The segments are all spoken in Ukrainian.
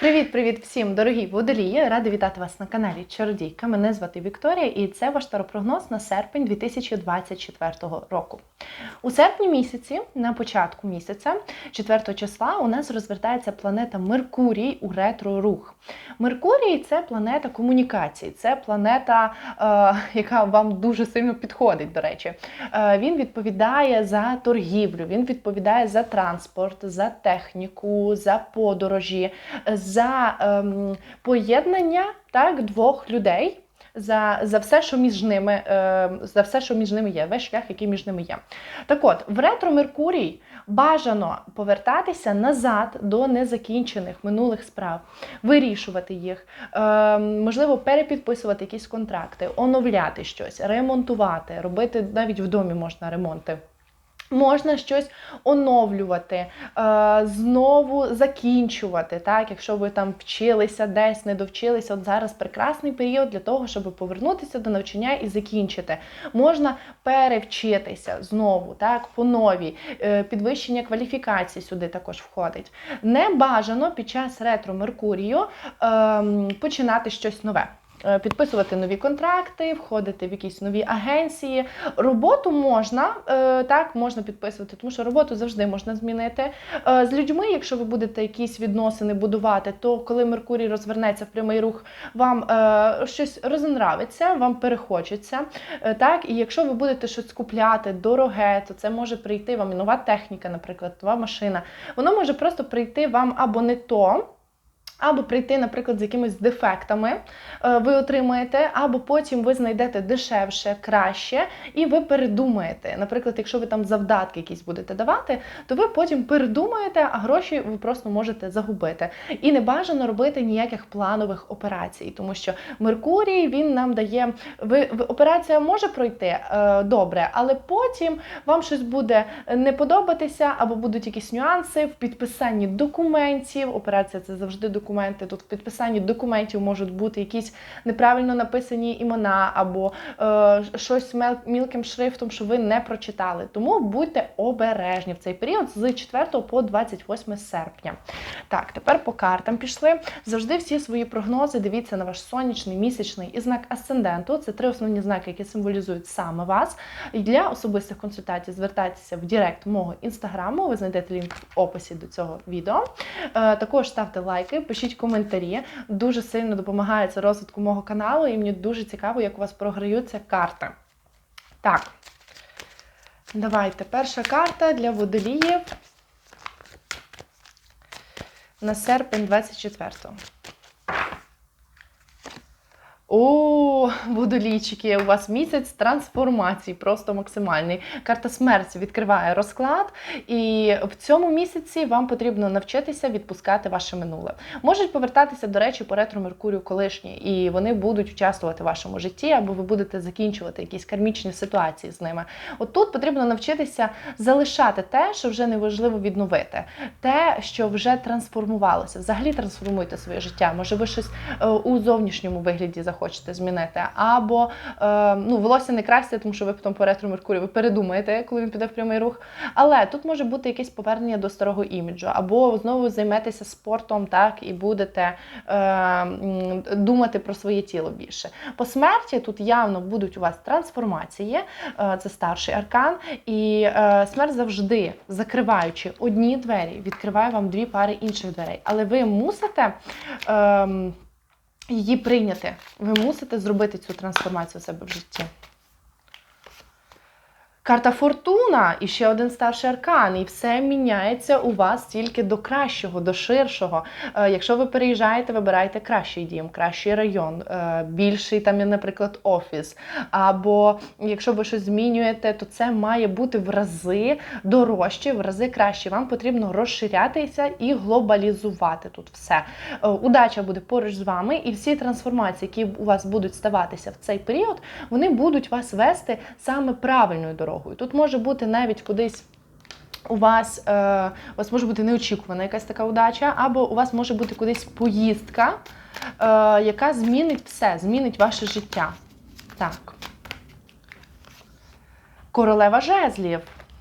Привіт-привіт всім, дорогі водолії! Рада вітати вас на каналі Чародійка. Мене звати Вікторія, і це ваш таропрогноз на серпень 2024 року. У серпні місяці, на початку місяця, 4 числа, у нас розвертається планета Меркурій у ретро-рух. Меркурій це планета комунікацій, це планета, е, яка вам дуже сильно підходить, до речі. Е, він відповідає за торгівлю, він відповідає за транспорт, за техніку, за подорожі, за ем, поєднання так, двох людей. За, за все, що між ними, е, за все, що між ними є, весь шлях, який між ними є. Так от, в ретро Меркурій бажано повертатися назад до незакінчених минулих справ, вирішувати їх, е, можливо, перепідписувати якісь контракти, оновляти щось, ремонтувати, робити навіть в домі можна ремонти. Можна щось оновлювати, е, знову закінчувати, так, якщо ви там вчилися десь, не довчилися, от зараз прекрасний період для того, щоб повернутися до навчання і закінчити. Можна перевчитися знову, так, по новій, Е, підвищення кваліфікації сюди також входить. Не бажано під час ретро Меркурію ем, починати щось нове. Е, Підписувати нові контракти, входити в якісь нові агенції. Роботу можна е, так, можна підписувати, тому що роботу завжди можна змінити. Е, З людьми, якщо ви будете якісь відносини будувати, то коли Меркурій розвернеться в прямий рух, вам щось розенравиться, вам перехочеться. Так, і якщо ви будете щось купляти дороге, то це може прийти вам і нова техніка, наприклад, нова машина. Воно може просто прийти вам або не то. Або прийти, наприклад, з якимись дефектами е, ви отримаєте, або потім ви знайдете дешевше, краще, і ви передумаєте. Наприклад, якщо ви там завдатки якісь будете давати, то ви потім передумаєте, а гроші ви просто можете загубити. І не бажано робити ніяких планових операцій, тому що Меркурій він нам дає ви, ви- операція може пройти е, добре, але потім вам щось буде не подобатися, або будуть якісь нюанси в підписанні документів. Операція це завжди документи. Тут в підписанні документів можуть бути якісь неправильно написані імена, або е, щось мілким шрифтом, що ви не прочитали. Тому будьте обережні в цей період з 4 по 28 серпня. Так, тепер по картам пішли. Завжди всі свої прогнози дивіться на ваш сонячний, місячний і знак асценденту. Це три основні знаки, які символізують саме вас. І для особистих консультацій звертайтеся в Директ мого інстаграму. Ви знайдете лінк в описі до цього відео. Е, Також ставте лайки, пишіть коментарі. Дуже сильно допомагає це розвитку мого каналу, і мені дуже цікаво, як у вас програються карти. Так. Давайте. Перша карта для водоліїв на серпень 24-го. О, водолійчики, у вас місяць трансформацій, просто максимальний. Карта смерті відкриває розклад, і в цьому місяці вам потрібно навчитися відпускати ваше минуле. Можуть повертатися, до речі, по ретро Меркурію колишні, і вони будуть участвувати в вашому житті, або ви будете закінчувати якісь кармічні ситуації з ними. От тут потрібно навчитися залишати те, що вже неважливо відновити, те, що вже трансформувалося. Взагалі трансформуйте своє життя. Може, ви щось е, у зовнішньому вигляді захочете змінити, або е, ну, волосся не красти, тому що ви потім по ретро Меркурію ви передумаєте, коли він піде в прямий рух. Але тут може бути якесь повернення до старого іміджу, або знову займетеся спортом, так і будете е, думати про своє тіло більше. По смерті тут явно будуть у вас трансформації, е, це старший аркан, і е, смерть завжди, закриваючи одні двері, відкриває вам дві пари інших дверей. Але ви мусите. Е, її прийняти. Ви мусите зробити цю трансформацію в себе в житті. Карта Фортуна і ще один старший аркан, і все міняється у вас тільки до кращого, до ширшого. Е, Якщо ви переїжджаєте, вибирайте кращий дім, кращий район, е, більший там, наприклад, офіс. Або якщо ви щось змінюєте, то це має бути в рази дорожче, в рази краще. Вам потрібно розширятися і глобалізувати тут все. Е, Удача буде поруч з вами, і всі трансформації, які у вас будуть ставатися в цей період, вони будуть вас вести саме правильною дорогою. Тут може бути навіть кудись. У вас, е, у вас може бути неочікувана якась така удача, або у вас може бути кудись поїздка, е, яка змінить все, змінить ваше життя. Так. Королева жезлів.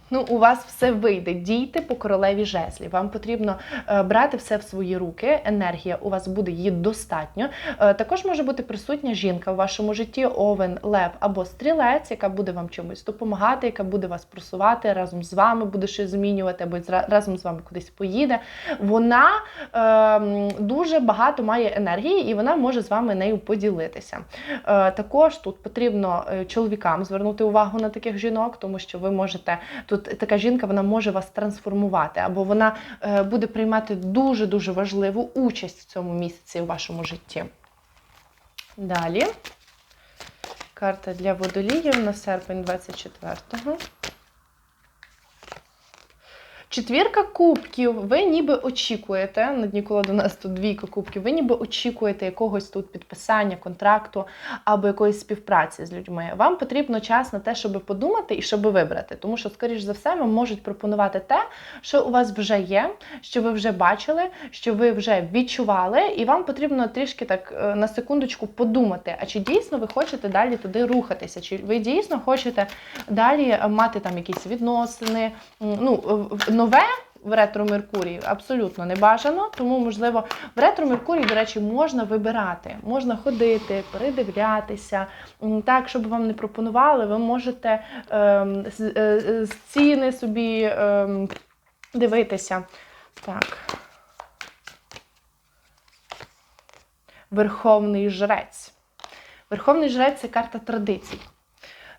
Ну, у вас все вийде. Дійте по королеві жезлі. Вам потрібно е, брати все в свої руки. Енергія у вас буде її достатньо. Е, також може бути присутня жінка в вашому житті, овен, лев або стрілець, яка буде вам чимось допомагати, яка буде вас просувати разом з вами, буде щось змінювати, або разом з вами кудись поїде. Вона е, дуже багато має енергії, і вона може з вами нею поділитися. Е, також тут потрібно е, чоловікам звернути увагу на таких жінок, тому що ви можете тут така жінка вона може вас трансформувати, або вона е, буде приймати дуже дуже важливу участь в цьому місяці у вашому житті. Далі. Карта для водоліїв на серпень 24-го. Четвірка кубків, ви ніби очікуєте, на дні колоди у нас тут двійка кубків, ви ніби очікуєте якогось тут підписання, контракту або якоїсь співпраці з людьми. Вам потрібно час на те, щоб подумати і щоб вибрати. Тому що, скоріш за все, вам можуть пропонувати те, що у вас вже є, що ви вже бачили, що ви вже відчували, і вам потрібно трішки так е, на секундочку подумати, а чи дійсно ви хочете далі туди рухатися, чи ви дійсно хочете далі е, мати там якісь відносини, ну, нове. В ретро Меркурії абсолютно не бажано, тому можливо в ретро Меркурії, до речі, можна вибирати, можна ходити, передивлятися. Так, щоб вам не пропонували, ви можете ем, з, е, е, ціни собі ем, дивитися. Так. Верховний жрець. Верховний жрець це карта традицій.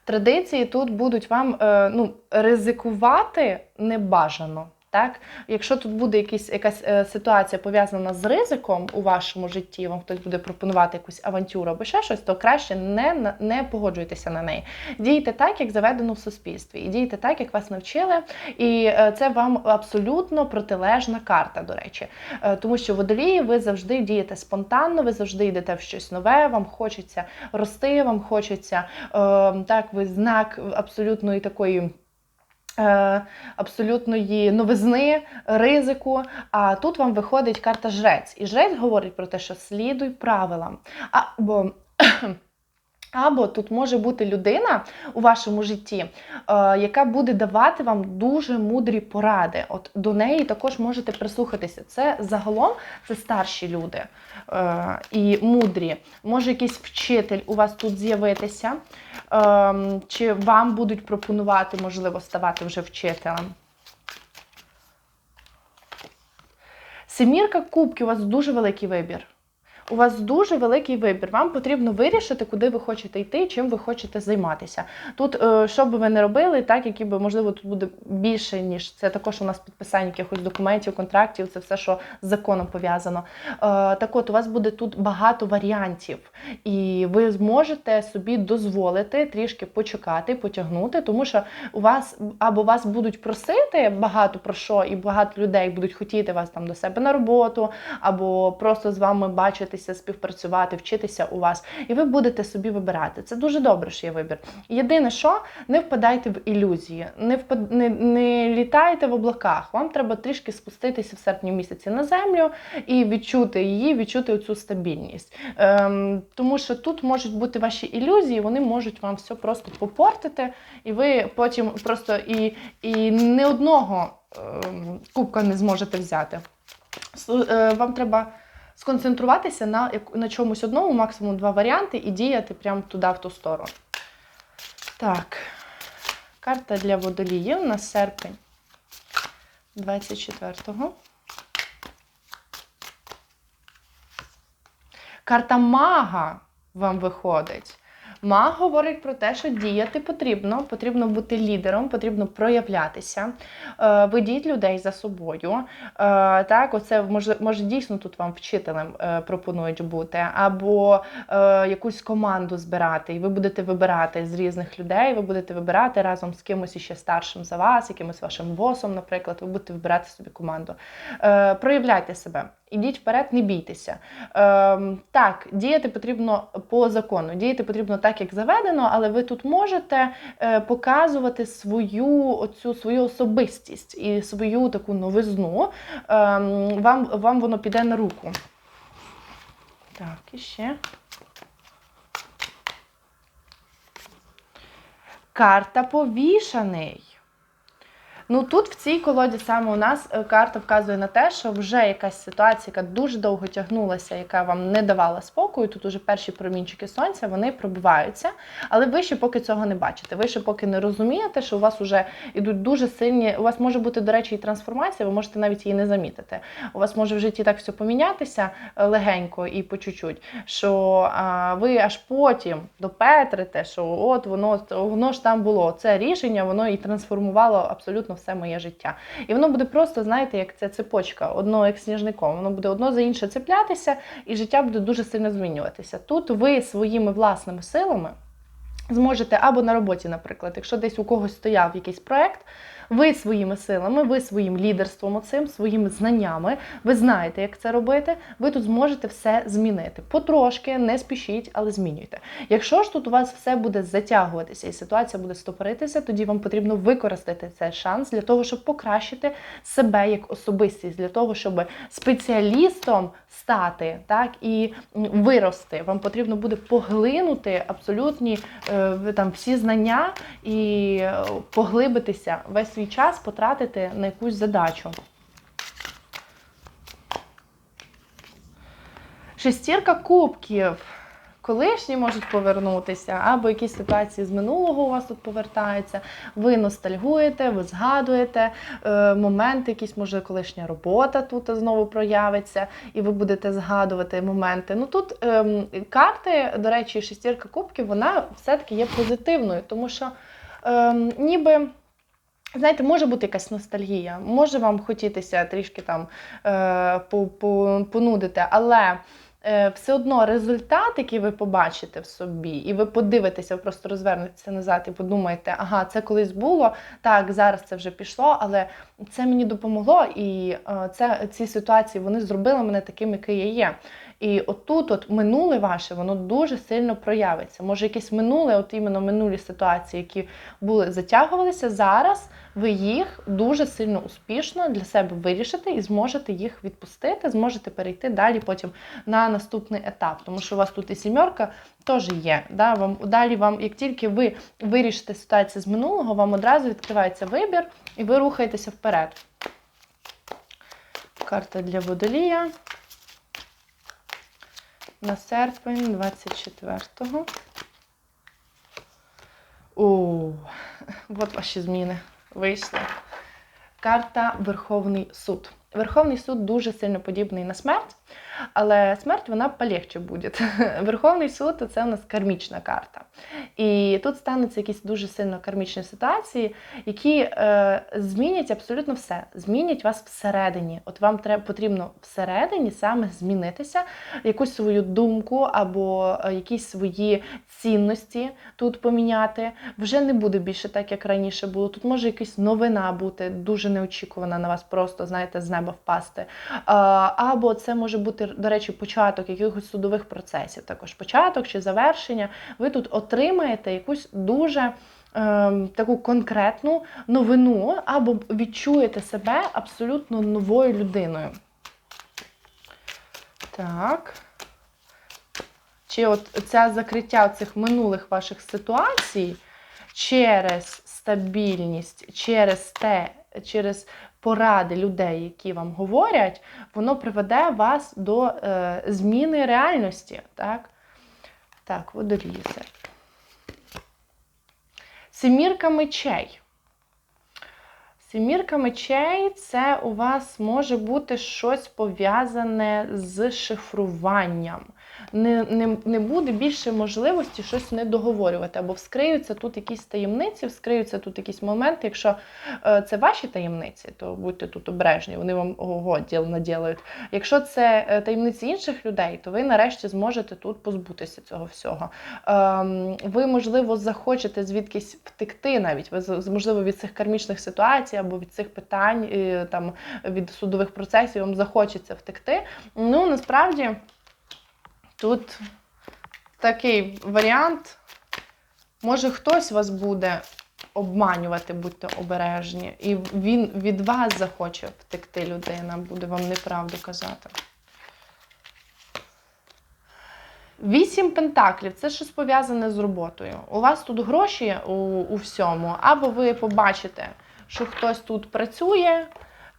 Традиції тут будуть вам е, ну, ризикувати не бажано. Так? Якщо тут буде якісь, якась е, ситуація пов'язана з ризиком у вашому житті, вам хтось буде пропонувати якусь авантюру або ще щось, то краще не, не погоджуйтеся на неї. Дійте так, як заведено в суспільстві, і дійте так, як вас навчили. І е, це вам абсолютно протилежна карта, до речі. Е, Тому що водолії ви завжди дієте спонтанно, ви завжди йдете в щось нове, вам хочеться рости, вам хочеться е, так, ви знак абсолютної такої. Е, Абсолютної новизни, ризику. А тут вам виходить карта жрець. І жрець говорить про те, що слідуй правилам. Або або тут може бути людина у вашому житті, е, яка буде давати вам дуже мудрі поради. От до неї також можете прислухатися. Це загалом це старші люди е, і мудрі. Може якийсь вчитель у вас тут з'явитися, е, чи вам будуть пропонувати, можливо, ставати вже вчителем. Семірка кубків, у вас дуже великий вибір. У вас дуже великий вибір. Вам потрібно вирішити, куди ви хочете йти, чим ви хочете займатися. Тут, е, що би ви не робили, так які би можливо тут буде більше, ніж це також у нас підписання якихось документів, контрактів, це все, що з законом пов'язано. Е, Так от, у вас буде тут багато варіантів, і ви зможете собі дозволити трішки почекати, потягнути, тому що у вас або вас будуть просити багато про що, і багато людей будуть хотіти вас там до себе на роботу, або просто з вами бачитися, співпрацювати, вчитися у вас, і ви будете собі вибирати. Це дуже добре, що є вибір. Єдине, що не впадайте в ілюзії, не впад... не, не літайте в облаках. Вам треба трішки спуститися в серпні місяці на землю і відчути її, відчути оцю стабільність. Ем, тому що тут можуть бути ваші ілюзії, вони можуть вам все просто попортити, і ви потім просто і, і не одного ем, кубка не зможете взяти. Е, Вам треба сконцентруватися на, на чомусь одному, максимум два варіанти, і діяти прямо туди, в ту сторону. Так, карта для водоліїв на серпень 24-го. Карта мага вам виходить. Маг говорить про те, що діяти потрібно, потрібно бути лідером, потрібно проявлятися, е, ведіть людей за собою. Е, так, оце може, може дійсно тут вам вчителем е, пропонують бути, або якусь команду збирати, і ви будете вибирати з різних людей, ви будете вибирати разом з кимось іще старшим за вас, якимось вашим босом, наприклад, ви будете вибирати собі команду. Проявляйте себе. Ідіть вперед, не бійтеся. Ем, так, діяти потрібно по закону, діяти потрібно так, як заведено, але ви тут можете е, показувати свою оцю свою особистість і свою таку новизну. Ем, вам, вам воно піде на руку. Так, і ще. Карта повішаний. Ну тут в цій колоді саме у нас е, карта вказує на те, що вже якась ситуація, яка дуже довго тягнулася, яка вам не давала спокою. Тут уже перші промінчики сонця вони пробиваються, але ви ще поки цього не бачите. Ви ще поки не розумієте, що у вас вже йдуть дуже сильні. У вас може бути, до речі, і трансформація, ви можете навіть її не замітити. У вас може в житті так все помінятися е, легенько і по чуть-чуть, що а, ви аж потім допетрите, що от воно воно ж там було. Це рішення, воно і трансформувало абсолютно все моє життя. І воно буде просто, знаєте, як ця цепочка, одно як сніжником. Воно буде одно за інше цеплятися, і життя буде дуже сильно змінюватися. Тут ви своїми власними силами зможете або на роботі, наприклад, якщо десь у когось стояв якийсь проект. Ви своїми силами, ви своїм лідерством, оцим, своїми знаннями, ви знаєте, як це робити. Ви тут зможете все змінити. Потрошки, не спішіть, але змінюйте. Якщо ж тут у вас все буде затягуватися і ситуація буде стопоритися, тоді вам потрібно використати цей шанс для того, щоб покращити себе як особистість, для того, щоб спеціалістом стати, так і вирости. Вам потрібно буде поглинути абсолютні е, там всі знання і е, поглибитися весь свій час потратити на якусь задачу. Шестірка кубків. Колишні можуть повернутися, або якісь ситуації з минулого у вас тут повертаються. Ви ностальгуєте, ви згадуєте е, моменти, якісь, може, колишня робота тут знову проявиться, і ви будете згадувати моменти. Ну тут е, карти, до речі, шестірка кубків, вона все-таки є позитивною, тому що е, ніби. Знаєте, може бути якась ностальгія, може вам хотітися трішки там е, понудити, але е, все одно результат, який ви побачите в собі, і ви подивитеся, ви просто розвернетеся назад і подумаєте, ага, це колись було, так, зараз це вже пішло, але це мені допомогло, і е, це, ці ситуації вони зробили мене таким, який я є. І отут, от минуле ваше, воно дуже сильно проявиться. Може, якесь минуле, от іменно минулі ситуації, які були затягувалися зараз. Ви їх дуже сильно успішно для себе вирішите і зможете їх відпустити, зможете перейти далі потім на наступний етап. Тому що у вас тут і сімерка теж є. Да? Вам Далі вам, як тільки ви вирішите ситуацію з минулого, вам одразу відкривається вибір і ви рухаєтеся вперед. Карта для водолія на серпень 24-го. О, от ваші зміни вийшли. Карта Верховний суд. Верховний суд дуже сильно подібний на смерть, але смерть вона полегче буде. Верховний суд це у нас кармічна карта. І тут стануться якісь дуже сильно кармічні ситуації, які е, змінять абсолютно все. Змінять вас всередині. От вам треба потрібно всередині саме змінитися, якусь свою думку або е, якісь свої цінності тут поміняти. Вже не буде більше так, як раніше було. Тут може якась новина бути, дуже неочікувана на вас, просто, знаєте, з неба впасти. Або це може бути, до речі, початок якихось судових процесів, також початок чи завершення. Ви тут отримаєте якусь дуже. Ем, таку конкретну новину, або відчуєте себе абсолютно новою людиною. Так. Чи от це закриття цих минулих ваших ситуацій через стабільність, через те, через поради людей, які вам говорять, воно приведе вас до е, зміни реальності. Так, Так, водолізе. Семірка мечей. Семірка мечей це у вас може бути щось пов'язане з шифруванням не не, не буде більше можливості щось не договорювати. Або вскриються тут якісь таємниці, вскриються тут якісь моменти. Якщо е, це ваші таємниці, то будьте тут обережні, вони вам ого, діл наділають. Якщо це е, таємниці інших людей, то ви нарешті зможете тут позбутися цього всього. Е, ви, можливо, захочете звідкись втекти навіть. Ви можливо від цих кармічних ситуацій або від цих питань, е, там від судових процесів вам захочеться втекти. Ну насправді. Тут такий варіант. Може, хтось вас буде обманювати, будьте обережні. І він від вас захоче втекти людина, буде вам неправду казати. Вісім пентаклів це щось пов'язане з роботою. У вас тут гроші у, у всьому, або ви побачите що хтось тут працює.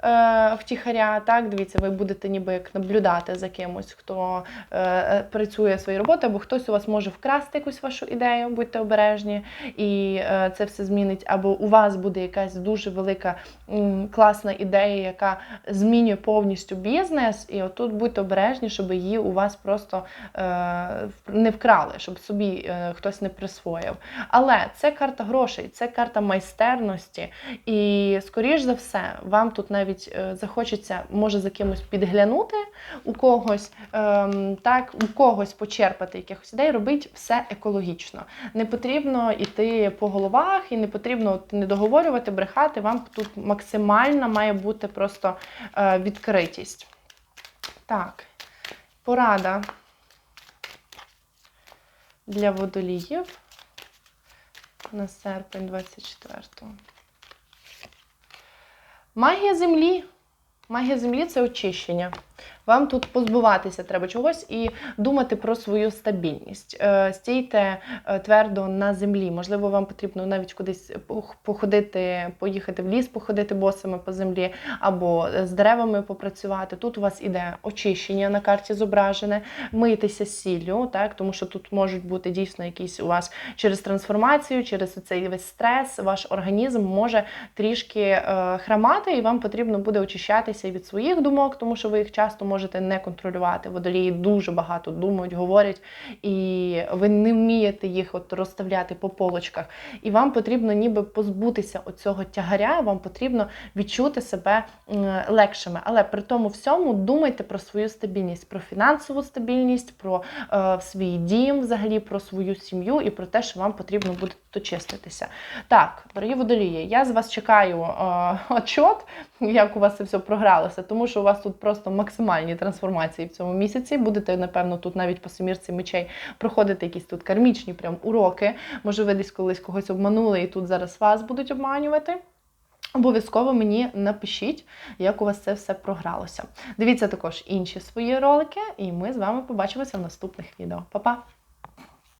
Е, Втіхаря, так, дивіться, ви будете ніби як наблюдати за кимось, хто е, е, працює своєю роботою, або хтось у вас може вкрасти якусь вашу ідею, будьте обережні, і е, це все змінить. Або у вас буде якась дуже велика м, класна ідея, яка змінює повністю бізнес, і отут будьте обережні, щоб її у вас просто е, не вкрали, щоб собі е, хтось не присвоїв. Але це карта грошей, це карта майстерності, і скоріш за все, вам тут навіть е, захочеться, може за кимось підглянути у когось, ем, так, у когось почерпати якихось ідей, робіть все екологічно. Не потрібно йти по головах і не потрібно от, не договорювати, брехати. Вам тут максимальна має бути просто е, відкритість. Так, порада для водоліїв на серпень 24-го. Магія землі. Магія землі це очищення. Вам тут позбуватися треба чогось і думати про свою стабільність. Е, Стійте е, твердо на землі. Можливо, вам потрібно навіть кудись походити, поїхати в ліс, походити босами по землі, або з деревами попрацювати. Тут у вас іде очищення на карті зображене, мийтеся сіллю, так, тому що тут можуть бути дійсно якісь у вас через трансформацію, через цей весь стрес, ваш організм може трішки е, храмати, і вам потрібно буде очищатися від своїх думок, тому що ви їх часто можете не контролювати. Водолії дуже багато думають, говорять, і ви не вмієте їх от розставляти по полочках. І вам потрібно ніби позбутися оцього тягаря, вам потрібно відчути себе легшими. Але при тому всьому думайте про свою стабільність, про фінансову стабільність, про е, свій дім, взагалі про свою сім'ю і про те, що вам потрібно буде тут. Так, дорогі водолії, я з вас чекаю е, отчот, як у вас це все програлося, тому що у вас тут просто максимальні трансформації в цьому місяці. Будете, напевно, тут навіть по семірці мечей проходити якісь тут кармічні прям уроки. Може, ви десь колись когось обманули, і тут зараз вас будуть обманювати. Обов'язково мені напишіть, як у вас це все програлося. Дивіться також інші свої ролики, і ми з вами побачимося в наступних відео. Па-па!